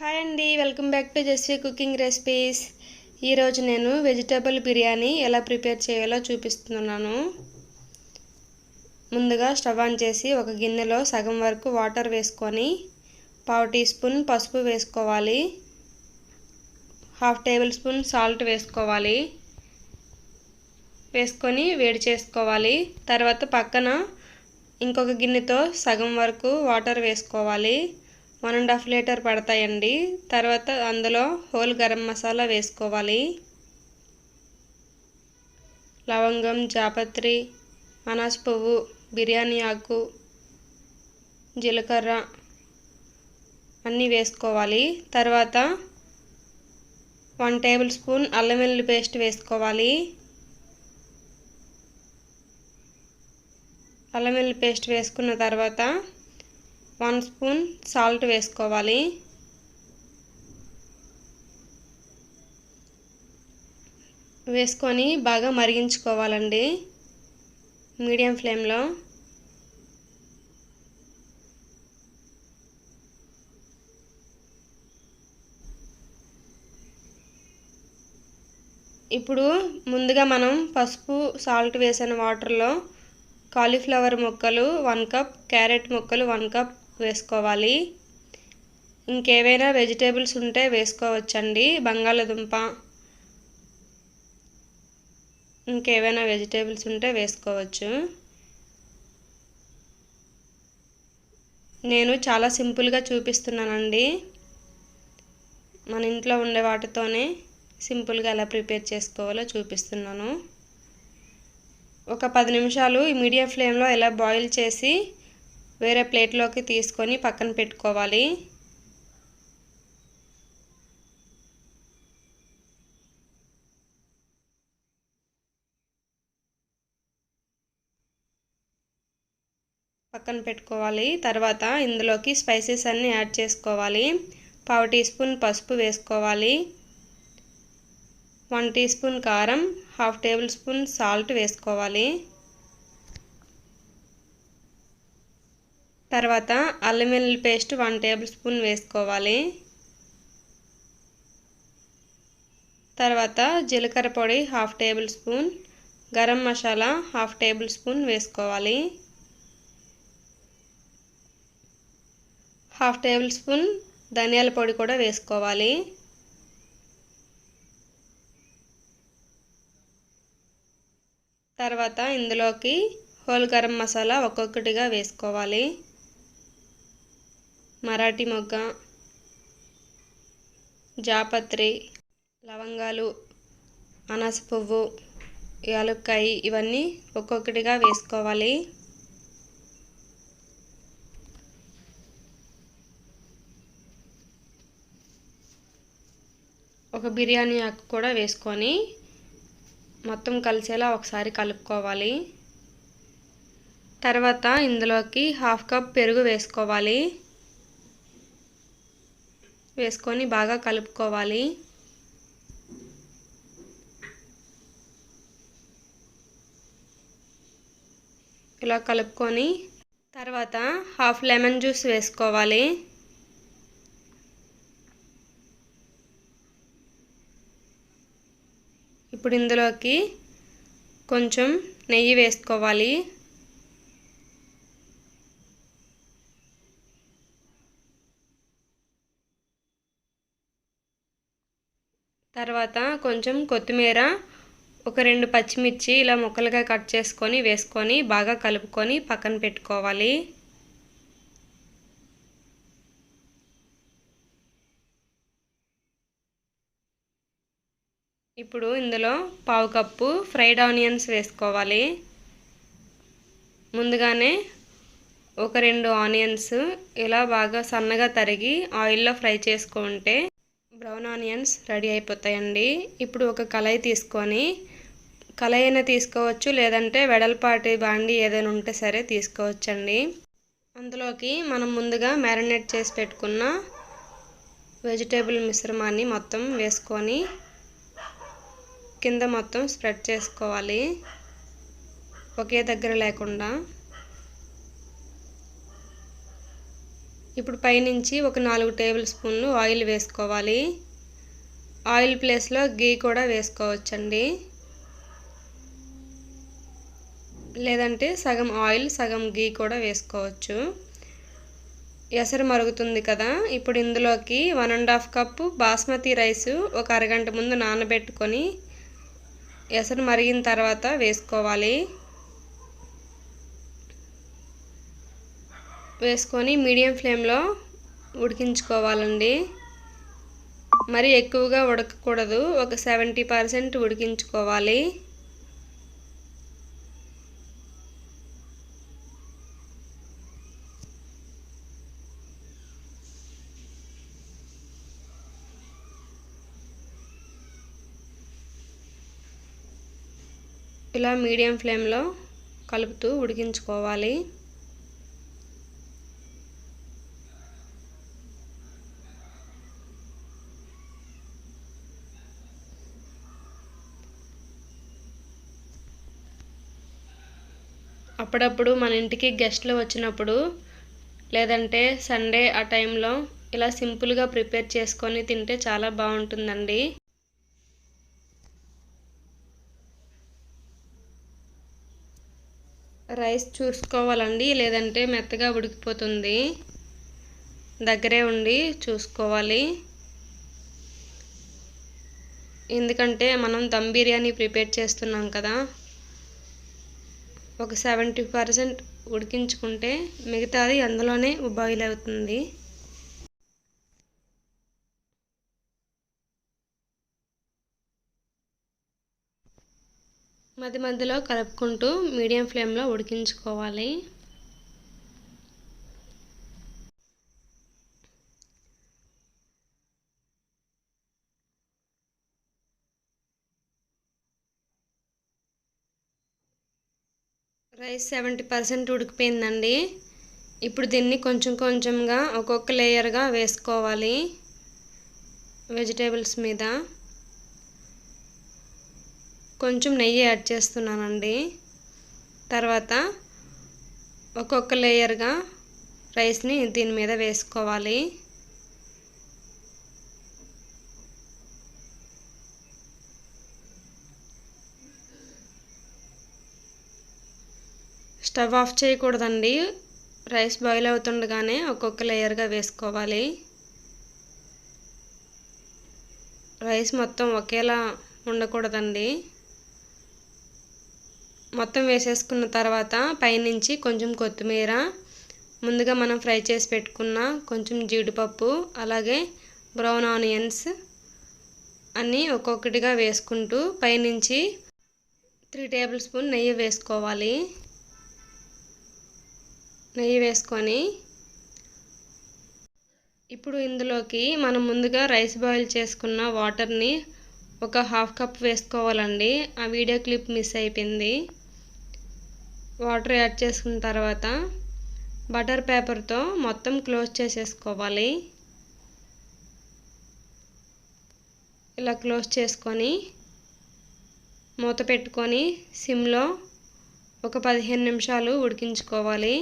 Hi అండి welcome back to Jasvi cooking recipes. ఈరోజు నేను వెజిటేబుల్ బిర్యానీ ఎలా ప్రిపేర్ చేయాలో చూపిస్తున్నాను. ముందుగా స్టవ్ ఆన్ చేసి ఒక గిన్నెలో సగం వరకు వాటర్ వేసుకొని పావు టీ స్పూన్ పసుపు వేసుకోవాలి. హాఫ్ టేబుల్ స్పూన్ సాల్ట్ వేసుకోవాలి. వేసుకొని వేడి చేసుకోవాలి. తర్వాత పక్కన ఇంకొక గిన్నెతో సగం వరకు వాటర్ వేసుకోవాలి. వన్ అండ్ హాఫ్ లీటర్ పడతాయండి. తర్వాత అందులో హోల్ గరం మసాలా వేసుకోవాలి. లవంగం జాపత్రి అనాస పువ్వు బిర్యానీ ఆకు జీలకర్ర అన్నీ వేసుకోవాలి. తర్వాత వన్ టేబుల్ స్పూన్ అల్లం వెల్లుల్లి పేస్ట్ వేసుకోవాలి. అల్లం వెల్లుల్లి పేస్ట్ వేసుకున్న తర్వాత వన్ స్పూన్ సాల్ట్ వేసుకోవాలి. వేసుకొని బాగా మరిగించుకోవాలండి. మీడియం ఫ్లేమ్లో. ఇప్పుడు ముందుగా మనం పసుపు సాల్ట్ వేసిన వాటర్లో కాలీఫ్లవర్ ముక్కలు వన్ కప్ క్యారెట్ ముక్కలు వన్ కప్ వేసుకోవాలి. ఇంకేవైనా వెజిటేబుల్స్ ఉంటే వేసుకోవచ్చండి. బంగాళదుంప. ఇంకేవైనా వెజిటేబుల్స్ ఉంటే వేసుకోవచ్చు. నేను చాలా సింపుల్గా చూపిస్తున్నానండి. మన ఇంట్లో ఉండే వాటితోనే సింపుల్గా ఎలా ప్రిపేర్ చేసుకోవాలో చూపిస్తున్నాను. ఒక పది నిమిషాలు ఈ మీడియం ఫ్లేమ్లో ఎలా బాయిల్ చేసి వేరే ప్లేట్లోకి తీసుకొని పక్కన పెట్టుకోవాలి. పక్కన పెట్టుకోవాలి. తర్వాత ఇందులోకి స్పైసెస్ అన్నీ యాడ్ చేసుకోవాలి. పావు టీ స్పూన్ పసుపు వేసుకోవాలి. వన్ టీ స్పూన్ కారం హాఫ్ టేబుల్ స్పూన్ సాల్ట్ వేసుకోవాలి. తర్వాత అల్లం వెల్లుల్లి పేస్ట్ వన్ టేబుల్ స్పూన్ వేసుకోవాలి. తర్వాత జీలకర్ర పొడి half tablespoon garam masala half tablespoon వేసుకోవాలి. హాఫ్ టేబుల్ స్పూన్ ధనియాల పొడి కూడా వేసుకోవాలి. తర్వాత ఇందులోకి హోల్ గరం మసాలా ఒక్కొక్కటిగా వేసుకోవాలి. మరాఠీ మొగ్గ జాపత్రి లవంగాలు అనాస పువ్వు యాలక్కాయ ఇవన్నీ ఒక్కొక్కటిగా వేసుకోవాలి. ఒక బిర్యానీ ఆకు కూడా వేసుకొని మొత్తం కలిసేలా ఒకసారి కలుపుకోవాలి. తర్వాత ఇందులోకి హాఫ్ కప్ పెరుగు వేసుకోవాలి. వేసుకొని బాగా కలుపుకోవాలి. ఇలా కలుపుకొని తర్వాత హాఫ్ లెమన్ జ్యూస్ వేసుకోవాలి. ఇప్పుడు ఇందులోకి కొంచెం నెయ్యి వేసుకోవాలి తర్వాత కొంచెం కొత్తిమీర ఒక రెండు పచ్చిమిర్చి ఇలా ముక్కలుగా కట్ చేసుకొని వేసుకొని బాగా కలుపుకొని పక్కన పెట్టుకోవాలి. ఇప్పుడు ఇందులో పావు కప్పు ఫ్రైడ్ ఆనియన్స్ వేసుకోవాలి. ముందుగానే ఒక రెండు ఆనియన్స్ ఇలా బాగా సన్నగా తరిగి ఆయిల్లో ఫ్రై చేసుకుంటే బ్రౌన్ ఆనియన్స్ రెడీ అయిపోతాయండి. ఇప్పుడు ఒక కళాయి తీసుకొని కళాయి అయినా తీసుకోవచ్చు లేదంటే వెడల్పాటి బాండి ఏదైనా ఉంటే సరే తీసుకోవచ్చండి. అందులోకి మనం ముందుగా మ్యారినేట్ చేసి పెట్టుకున్న వెజిటేబుల్ మిశ్రమాన్ని మొత్తం వేసుకొని కింద మొత్తం స్ప్రెడ్ చేసుకోవాలి. ఒకే దగ్గర లేకుండా. ఇప్పుడు పైనుంచి ఒక నాలుగు టేబుల్ స్పూన్లు ఆయిల్ వేసుకోవాలి. ఆయిల్ ప్లేస్లో గీ కూడా వేసుకోవచ్చండి. లేదంటే సగం ఆయిల్ సగం గీ కూడా వేసుకోవచ్చు. ఎసరు మరుగుతుంది కదా ఇప్పుడు ఇందులోకి one and half cup basmati rice ఒక అరగంట ముందు నానబెట్టుకొని ఎసరు మరిగిన తర్వాత వేసుకోవాలి. వేసుకొని మీడియం ఫ్లేమ్లో ఉడికించుకోవాలండి. మరి ఎక్కువగా ఉడకకూడదు. ఒక సెవెంటీ పర్సెంట్ ఉడికించుకోవాలి. ఇలా మీడియం ఫ్లేమ్లో కలుపుతూ ఉడికించుకోవాలి. అప్పుడప్పుడు మన ఇంటికి గెస్ట్లు వచ్చినప్పుడు లేదంటే సండే ఆ టైంలో ఇలా సింపుల్గా ప్రిపేర్ చేసుకొని తింటే చాలా బాగుంటుందండి. రైస్ చూసుకోవాలండి లేదంటే మెత్తగా ఉడికిపోతుంది. దగ్గరే ఉండి చూసుకోవాలి. ఎందుకంటే మనం దమ్ బిర్యానీ ప్రిపేర్ చేస్తున్నాం కదా ఒక సెవెంటీ పర్సెంట్ ఉడికించుకుంటే మిగతాది అందులోనే బాయిల్ అవుతుంది. మధ్య మధ్యలో కలుపుకుంటూ మీడియం ఫ్లేమ్లో ఉడికించుకోవాలి. రైస్ సెవెంటీ పర్సెంట్ ఉడికిపోయిందండి. ఇప్పుడు దీన్ని కొంచెం కొంచెంగా ఒక్కొక్క లేయర్గా వేసుకోవాలి వెజిటేబుల్స్ మీద. కొంచెం నెయ్యి యాడ్ చేస్తున్నానండి. తర్వాత ఒక్కొక్క లేయర్గా రైస్ని దీని మీద వేసుకోవాలి. స్టవ్ ఆఫ్ చేయకూడదండి. రైస్ బాయిల్ అవుతుండగానే ఒక్కొక్క లేయర్గా వేసుకోవాలి. రైస్ మొత్తం ఒకేలా ఉండకూడదండి. మొత్తం వేసేసుకున్న తర్వాత పైనుంచి కొంచెం కొత్తిమీర ముందుగా మనం ఫ్రై చేసి పెట్టుకున్న కొంచెం జీడిపప్పు అలాగే బ్రౌన్ ఆనియన్స్ అన్నీ ఒక్కొక్కటిగా వేసుకుంటూ పైనుంచి త్రీ టేబుల్ స్పూన్ నెయ్యి వేసుకోవాలి. నెయ్యి వేసుకొని ఇప్పుడు ఇందులోకి మనం ముందుగా రైస్ బాయిల్ చేసుకున్న వాటర్ని ఒక హాఫ్ కప్ వేసుకోవాలండి. ఆ వీడియో క్లిప్ మిస్ అయిపోయింది. వాటర్ యాడ్ చేసుకున్న తర్వాత బటర్ పేపర్తో మొత్తం క్లోజ్ చేసేసుకోవాలి. ఇలా క్లోజ్ చేసుకొని మూత పెట్టుకొని సిమ్లో ఒక పదిహేను నిమిషాలు ఉడికించుకోవాలి.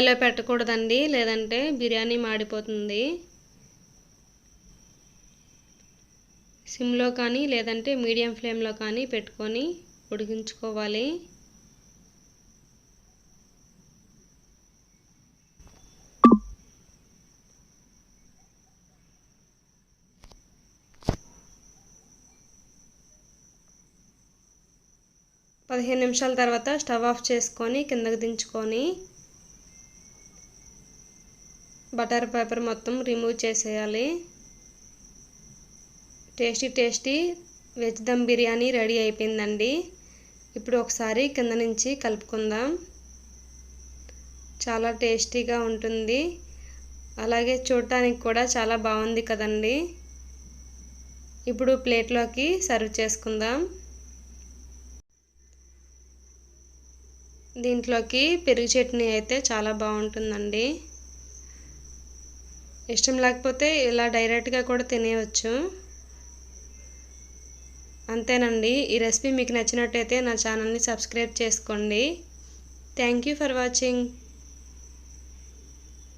హైలో పెట్టకూడదండి లేదంటే బిర్యానీ మాడిపోతుంది. సిమ్లో కానీ లేదంటే మీడియం ఫ్లేమ్లో కానీ పెట్టుకొని ఉడికించుకోవాలి. పదిహేను నిమిషాల తర్వాత స్టవ్ ఆఫ్ చేసుకొని కిందకు దించుకొని బటర్ పేపర్ మొత్తం రిమూవ్ చేసేయాలి. Tasty tasty veg dum biryani ready అయిపోయిందండి. ఇప్పుడు ఒకసారి కింద నుంచి కలుపుకుందాం. చాలా టేస్టీగా ఉంటుంది. అలాగే చూడటానికి కూడా చాలా బాగుంది కదండి. ఇప్పుడు ప్లేట్లోకి సర్వ్ చేసుకుందాం. దీంట్లోకి పెరుగు చట్నీ అయితే చాలా బాగుంటుందండి. ఇష్టం లేకపోతే ఇలా డైరెక్ట్గా కూడా తినేయవచ్చు అంతేనండి. ఈ రెసిపీ మీకు నచ్చినట్టయితే నా ఛానల్ని సబ్స్క్రైబ్ చేసుకోండి. Thank you for watching.